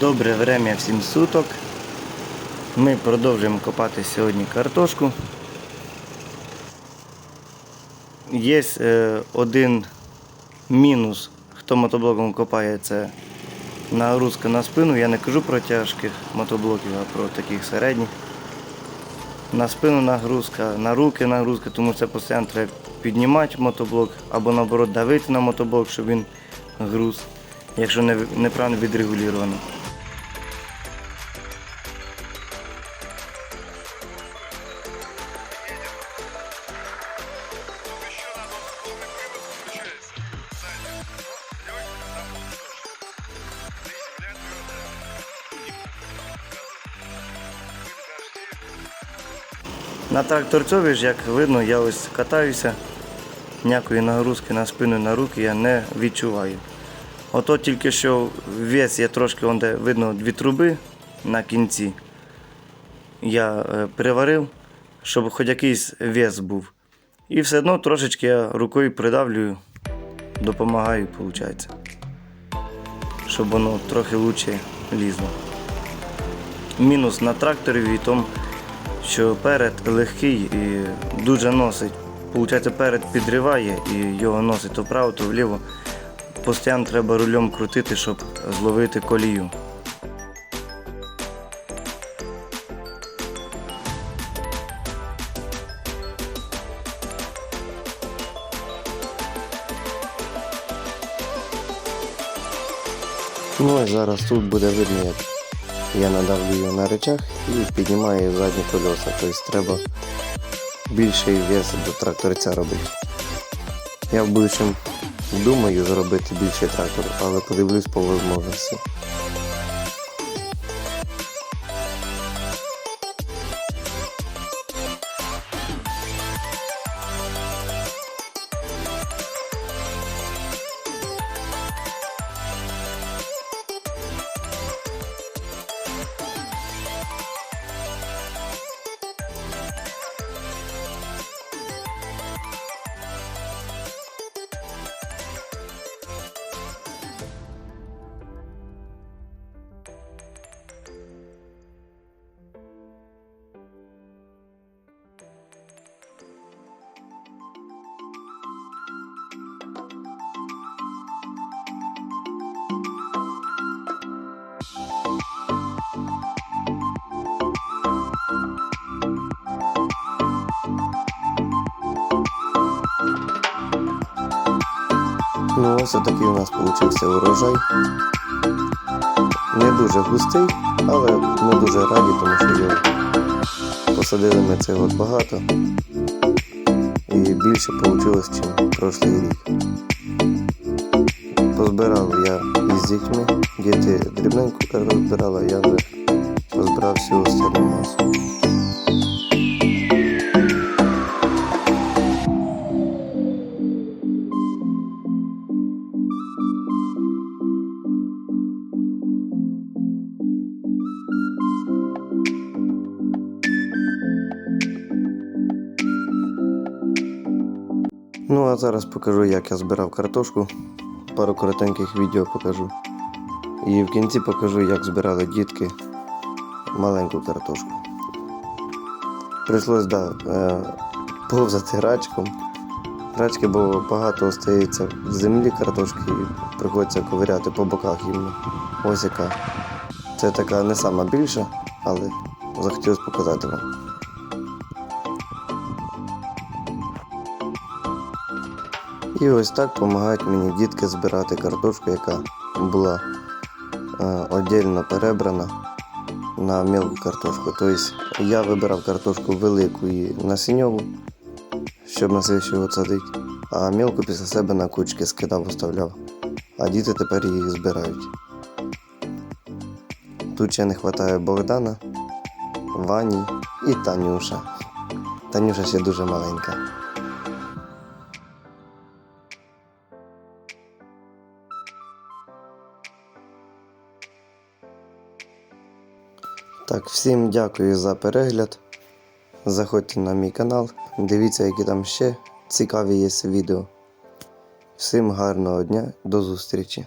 Добре время всім суток. Ми продовжуємо копати сьогодні картошку. Є е, один мінус, хто мотоблоком копає, це нагрузка на спину. Я не кажу про тяжких мотоблоків, а про таких середніх. На спину нагрузка, на руки нагрузка, тому це постійно треба піднімати мотоблок або наоборот давити на мотоблок, щоб він груз, якщо неправильно відрегулювано. На тракторцові ж, як видно, я ось катаюся, ніякої нагрузки на спину на руки я не відчуваю. Ото тільки що вес є трошки, де видно дві труби на кінці. Я е, приварив, щоб хоч якийсь вес був. І все одно трошечки я рукою придавлюю, допомагаю, виходить. Щоб воно трохи краще лізло. Мінус на тракторі в тому, що перед легкий і дуже носить. Получається, перед підриває і його носить то вправо, то вліво. Постійно треба рулем крутити, щоб зловити колію. Ну і зараз тут буде видно, як я надавлюю на речах і піднімаю задні колеса. Тобто треба більший вес до тракторця робити. Я в будущем думаю зробити більший трактор, але подивлюсь по можливості. Ну ось такий у нас вийшов урожай. Не дуже густий, але ми дуже раді, тому що його посадили ми год багато. І більше вийшло, ніж прошлий рік. Позбирав я із дітьми, діти дрібненьку картоплю збирали, а я вже позбирав всю остальну масу. Ну а зараз покажу, як я збирав картошку. Пару коротеньких відео покажу. І в кінці покажу, як збирали дітки маленьку картошку. Прийшлось да, е, повзати рачком. Рачки, бо багато остається в землі картошки і приходиться ковиряти по боках їм. Ось яка. Це така не сама більша, але захотілося показати вам. І ось так допомагають мені дітки збирати картошку, яка була е, віддільно перебрана на мілку картошку. Тобто я вибирав картошку велику і насінньову, щоб на год садити, а мілку після себе на кучки скидав, оставляв. А діти тепер її збирають. Тут ще не вистачає Богдана, Вані і Танюша. Танюша ще дуже маленька. Так, всім дякую за перегляд. Заходьте на мій канал, дивіться, які там ще цікаві є відео. Всім гарного дня, до зустрічі!